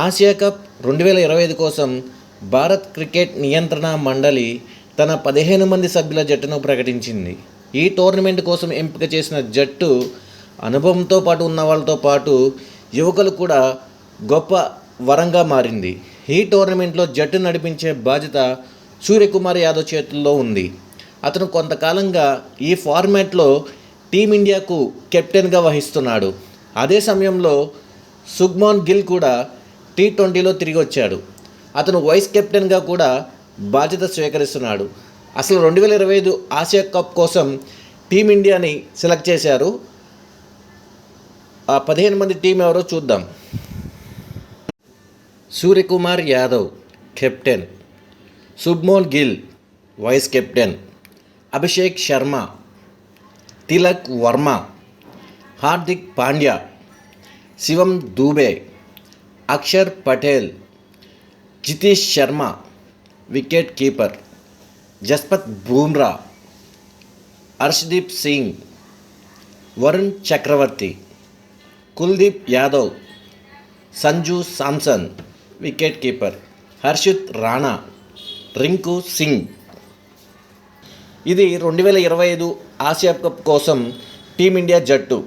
Asia cup రెండు వేల ఇరవై ఐదు కోసం భారత్ క్రికెట్ నియంత్రణ మండలి తన పదిహేను మంది సభ్యుల జట్టును ప్రకటించింది. ఈ టోర్నమెంట్ కోసం ఎంపిక చేసిన జట్టు అనుభవంతో పాటు ఉన్న వాళ్ళతో పాటు యువకులు కూడా గొప్ప వరంగా మారింది. ఈ టోర్నమెంట్లో జట్టు నడిపించే బాధ్యత సూర్యకుమార్ యాదవ్ చేతుల్లో ఉంది. అతను కొంతకాలంగా ఈ ఫార్మాట్లో టీమిండియాకు కెప్టెన్గా వహిస్తున్నాడు. అదే సమయంలో సుగ్మాన్ గిల్ కూడా టీ ట్వంటీలో తిరిగి వచ్చాడు అతను వైస్ కెప్టెన్గా కూడా బాధ్యత స్వీకరిస్తున్నాడు. అసలు రెండు వేల ఇరవై ఐదు ఆసియా కప్ కోసం టీమిండియాని సెలెక్ట్ చేశారు. ఆ పదిహేను మంది టీం ఎవరో చూద్దాం. Suryakumar Yadav captain Shubman Gill vice captain Abhishek Sharma Tilak Varma. Hardik Pandya. Shivam Dube. Axar Patel Jitesh Sharma wicket keeper Jasprit Bumrah Arshdeep Singh Varun Chakravarthy Kuldeep Yadav Sanju Samson wicket keeper Harshit Rana Rinku Singh ఇది రెండు వేల ఇరవై ఐదు Asia cup కోసం team India జట్టు.